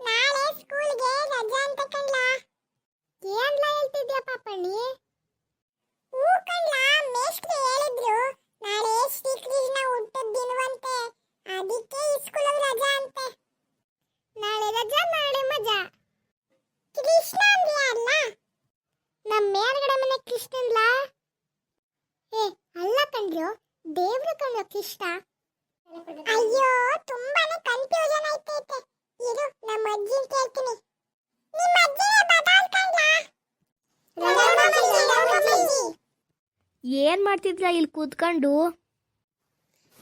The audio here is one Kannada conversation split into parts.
ನಾಳೆ ಸ್ಕೂಲ್ಗೆ ರಜಾ ಅಂತ ಮೇಷ್ಟ್ರು ಹೇಳಿದ್ರು. ನಾಳೆ ಅದಕ್ಕೆ ರಜಾ ಅಂತೆ. ನಾಳೆ ರಜಾ, ನಾಳೆ ಮಜಾ. ಕೃಷ್ಣ ಅಲ್ಲ ನಮ್ಮ ಮೇಲ್ಗಡೆ ಮನೆ ಏ, ಅಲ್ಲ ಕೃಷ್ಣ. ಅಯ್ಯೋ ತುಂಬಾನೇ ಕನ್ಫ್ಯೂಷನ್ ಆಯ್ತೈತೆ. ಇದು ನಮ್ಮ ಅಜ್ಜಿ ಕೇಳ್ತೀನಿ. ನಿಮ್ಮ ಬದಲ್ಕಂಡ್ಲಾ ಏನು ಮಾಡ್ತಿದ್ರ ಇಲ್ಲಿ ಕೂತ್ಕೊಂಡು?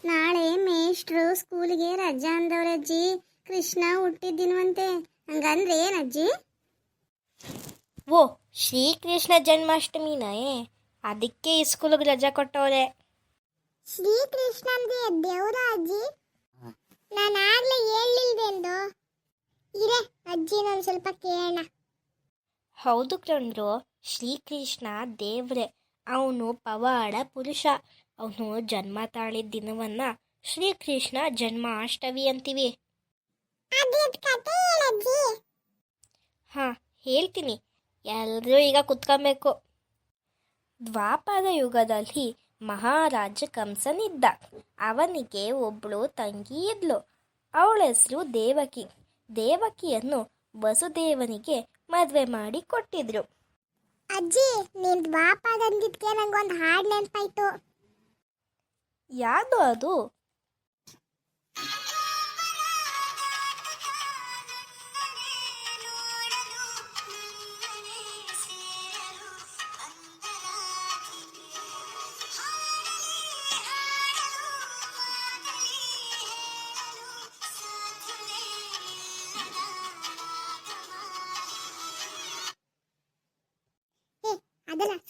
ನಾಳೆ ಮೇಷ್ಟ್ರು ಸ್ಕೂಲಿಗೆ ರಜಾ ಅಂದವ್ರಜ್ಜಿ ಕೃಷ್ಣ ಹುಟ್ಟಿದ್ದಿನವಂತೆ. ಹಂಗಂದ್ರೆ ಅಜ್ಜಿ? ಓ ಶ್ರೀಕೃಷ್ಣ ಜನ್ಮಾಷ್ಟಮಿನೇ ಅದಕ್ಕೆ ಈ ಸ್ಕೂಲಿಗೆ ರಜಾ ಕೊಟ್ಟವ್ರೆ. ಶ್ರೀಕೃಷ್ಣಂದೇ ದೇವರ ಅಜ್ಜಿ ನಾನು ಆಗ್ಲೇ ಹೇಳಿಲ್ವೆಂದು? ಇರೆ ನಾನು ಸ್ವಲ್ಪ ಕೇಳೋಣ. ಹೌದು ಕಣ್ರು ಶ್ರೀಕೃಷ್ಣ ದೇವ್ರೆ. ಅವನು ಪವಾಡ ಪುರುಷ. ಅವನು ಜನ್ಮ ತಾಳಿದ ದಿನವನ್ನ ಶ್ರೀಕೃಷ್ಣ ಜನ್ಮಾಷ್ಟಮಿ ಅಂತೀವಿ. ಹಾಂ ಹೇಳ್ತೀನಿ. ಎಲ್ಲರೂ ಈಗ ಕುತ್ಕೊಬೇಕು. ದ್ವಾಪರ ಯುಗದಲ್ಲಿ ಮಹಾರಾಜ ಕಂಸನಿದ್ದ. ಅವನಿಗೆ ಒಬ್ಬಳು ತಂಗಿ ಇದ್ಲು. ಅವಳ ಹೆಸರು ದೇವಕಿ. ದೇವಕಿಯನ್ನು ವಸುದೇವನಿಗೆ ಮದುವೆ ಮಾಡಿ ಕೊಟ್ಟಿದ್ರು. ಅಜ್ಜಿ ನಿನ್ ಬಾಪ ನಂಗೆ ಒಂದು ಹಾಡು ನೆನ್ಪಾಯ್ತು. ಯಾವುದು ಅದು?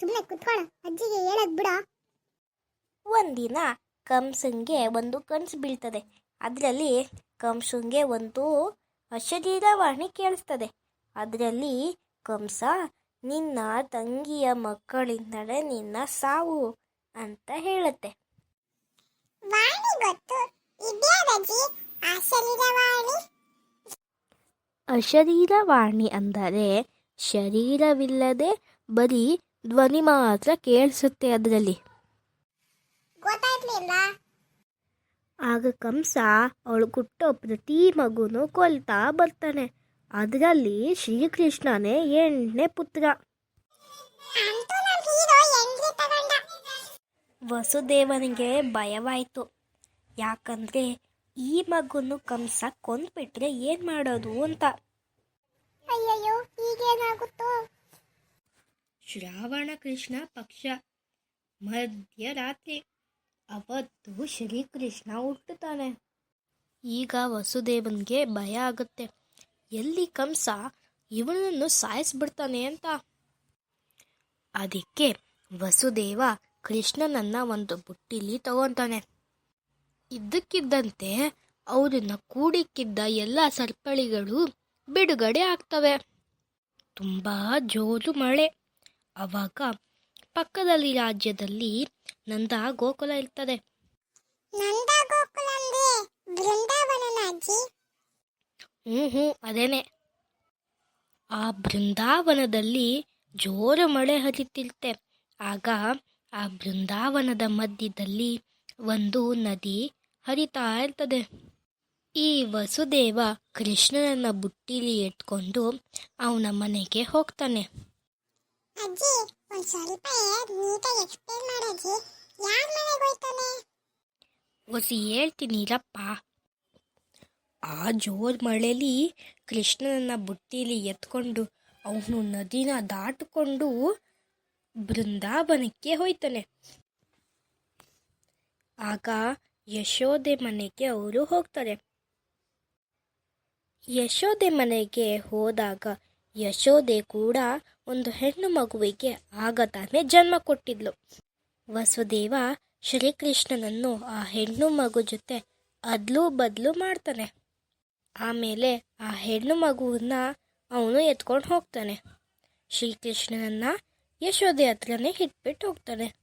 ಸುಮ್ಮನೆ ಕುತ್ಕೊಳ. ಅಜ್ಜಿಗೆ ಹೇಳಕ್ ಬಿಡ. ಒಂದಿನ ಕಂಸಂಗೆ ಒಂದು ಕನಸು ಬೀಳ್ತದೆ. ಅದರಲ್ಲಿ ಕಂಸಂಗೆ ಒಂದು ಅಶರೀರ ವಾಣಿ ಕೇಳಿಸ್ತದೆ. ಅದರಲ್ಲಿ ಕಂಸ ನಿನ್ನ ತಂಗಿಯ ಮಕ್ಕಳಿಂದಲೇ ನಿನ್ನ ಸಾವು ಅಂತ ಹೇಳುತ್ತೆ. ವಾಣಿ ಶರೀರವಾಣಿ ಅಶರೀರವಾಣಿ ಅಂದರೆ ಶರೀರವಿಲ್ಲದೆ ಬರೀ ಧ್ವನಿ ಮಾತ್ರ ಕೇಳಿಸುತ್ತೆ ಅದರಲ್ಲಿ. ಆಗ ಕಂಸ ಅವಳು ಹುಟ್ಟೋ ಪ್ರತಿ ಮಗುನು ಕೊಲ್ತಾ ಬರ್ತಾನೆ. ಅದರಲ್ಲಿ ಶ್ರೀಕೃಷ್ಣನೇ ಎಂಟನೇ ಪುತ್ರ. ವಸುದೇವನಿಗೆ ಭಯವಾಯಿತು. ಯಾಕಂದ್ರೆ ಈ ಮಗುನು ಕಂಸ ಕೊಂದ್ಬಿಟ್ರೆ ಏನ್ ಮಾಡೋದು ಅಂತ. ಅಯ್ಯಯ್ಯೋ ಈಗೇನಾಗುತ್ತೋ? ಶ್ರಾವಣ ಕೃಷ್ಣ ಪಕ್ಷ ಮಧ್ಯರಾತ್ರಿ ಅವತ್ತು ಶ್ರೀಕೃಷ್ಣ ಹುಟ್ಟುತ್ತಾನೆ. ಈಗ ವಸುದೇವನ್ಗೆ ಭಯ ಆಗುತ್ತೆ. ಎಲ್ಲಿ ಕಂಸ ಇವನನ್ನು ಸಾಯಿಸ್ಬಿಡ್ತಾನೆ ಅಂತ. ಅದಕ್ಕೆ ವಸುದೇವ ಕೃಷ್ಣನನ್ನ ಒಂದು ಬುಟ್ಟಿಲಿ ತಗೊಂತಾನೆ. ಇದ್ದಕ್ಕಿದ್ದಂತೆ ಅವರನ್ನ ಕೂಡಿಕ್ಕಿದ್ದ ಎಲ್ಲ ಸರ್ಪಳಿಗಳು ಬಿಡುಗಡೆ ಆಗ್ತವೆ. ತುಂಬಾ ಜೋರು ಮಳೆ. ಅವಾಗ ಪಕ್ಕದಲ್ಲಿ ರಾಜ್ಯದಲ್ಲಿ ನಂದ ಗೋಕುಲ ಇರ್ತದೆ. ನಂದ ಗೋಕುಲ ಅಂದ್ರೆ ಬೃಂದಾವನನ ಅಜ್ಜಿ ಹ್ಞೂ ಹ್ಞೂ ಅದೇನೆ. ಆ ಬೃಂದಾವನದಲ್ಲಿ ಜೋರು ಮಳೆ ಹರಿತಿರುತ್ತೆ. ಆಗ ಆ ಬೃಂದಾವನದ ಮಧ್ಯದಲ್ಲಿ ಒಂದು ನದಿ ಹರಿತಾ ಇರ್ತದೆ. ಈ ವಸುದೇವ ಕೃಷ್ಣನನ್ನ ಬುಟ್ಟಿಲಿ ಎತ್ಕೊಂಡು ಅವನ ಮನೆಗೆ ಹೋಗ್ತಾನೆ. ಅಜ್ಜಿ ಸ್ವಲ್ಪ ನೀಟಾಗಿ ಎಕ್ಸ್ಪ್ಲೇನ್ ಮಾಡಜ್ಜಿ ಯಾರ ಮನೆಗೆ ಹೋಯ್ತಾನೆ? ಒಸಿ ಹೇಳ್ತೀನಿರಪ್ಪ ಆ ಜೋರ್ ಮಳೆಲಿ ಕೃಷ್ಣನನ್ನ ಬುಟ್ಟಿಲಿ ಎತ್ಕೊಂಡು ಅವನು ನದಿನ ದಾಟಿಕೊಂಡು ಬೃಂದಾವನಕ್ಕೆ ಹೋಯ್ತಾನೆ. ಆಗ ಯಶೋದೆ ಮನೆಗೆ ಅವರು ಹೋಗ್ತಾರೆ. ಯಶೋದೆ ಮನೆಗೆ ಹೋದಾಗ ಯಶೋದೆ ಕೂಡ ಒಂದು ಹೆಣ್ಣು ಮಗುವಿಗೆ ಆಗ ತಾನೇ ಜನ್ಮ ಕೊಟ್ಟಿದ್ಲು. ವಸುದೇವ ಶ್ರೀಕೃಷ್ಣನನ್ನು ಆ ಹೆಣ್ಣು ಮಗು ಜೊತೆ ಅದ್ಲು ಬದಲು ಮಾಡ್ತಾನೆ. ಆಮೇಲೆ ಆ ಹೆಣ್ಣು ಮಗುವನ್ನ ಅವನು ಎತ್ಕೊಂಡು ಹೋಗ್ತಾನೆ. ಶ್ರೀಕೃಷ್ಣನನ್ನ ಯಶೋದೆ ಹತ್ರನೇ ಇಟ್ಬಿಟ್ಟು ಹೋಗ್ತಾನೆ.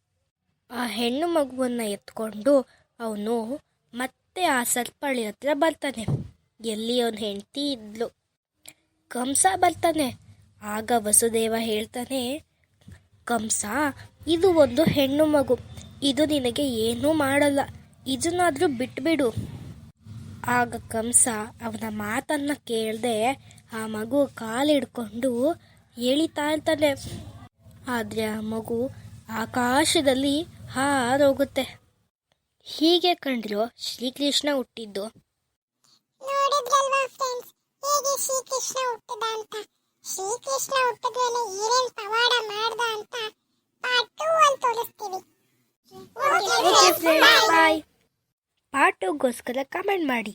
ಆ ಹೆಣ್ಣು ಮಗುವನ್ನ ಎತ್ಕೊಂಡು ಅವನು ಮತ್ತೆ ಆ ಸರ್ಪಳಿ ಹತ್ರ ಬರ್ತಾನೆ. ಎಲ್ಲಿ ಅವನ ಹೆಂಡತಿ ಇದ್ಲು. ಕಂಸ ಬರ್ತಾನೆ. ಆಗ ವಸುದೇವ ಹೇಳ್ತಾನೆ, ಕಂಸ, ಇದು ಒಂದು ಹೆಣ್ಣು ಮಗು. ಇದು ನಿನಗೆ ಏನೂ ಮಾಡಲ್ಲ. ಇದನ್ನಾದರೂ ಬಿಟ್ಬಿಡು. ಆಗ ಕಂಸ ಅವನ ಮಾತನ್ನ ಕೇಳದೆ ಆ ಮಗು ಕಾಲಿಡ್ಕೊಂಡು ಎಳಿತಾ ಇರ್ತಾನೆ. ಆದರೆ ಆ ಮಗು ಆಕಾಶದಲ್ಲಿ ಹಾರೋಗುತ್ತೆ. ಹೀಗೆ ಕಂಡಿರೋ ಶ್ರೀಕೃಷ್ಣ ಹುಟ್ಟಿದ್ದು. ಹೇಗೆ ಶ್ರೀಕೃಷ್ಣ ಹುಟ್ಟಿದ ಅಂತ? ಶ್ರೀಕೃಷ್ಣ ಹುಟ್ಟಿದ ಮೇಲೆ ಏನೇನ್ ಪವಾಡ ಮಾಡ್ದ ಅಂತ? ಪಾರ್ಟ್ ಟೂ ಅಲ್ಲಿ ತೋರಿಸ್ತೀವಿ. ಓಕೆ ಟೂಗೋಸ್ಕರ ಕಮೆಂಟ್ ಮಾಡಿ.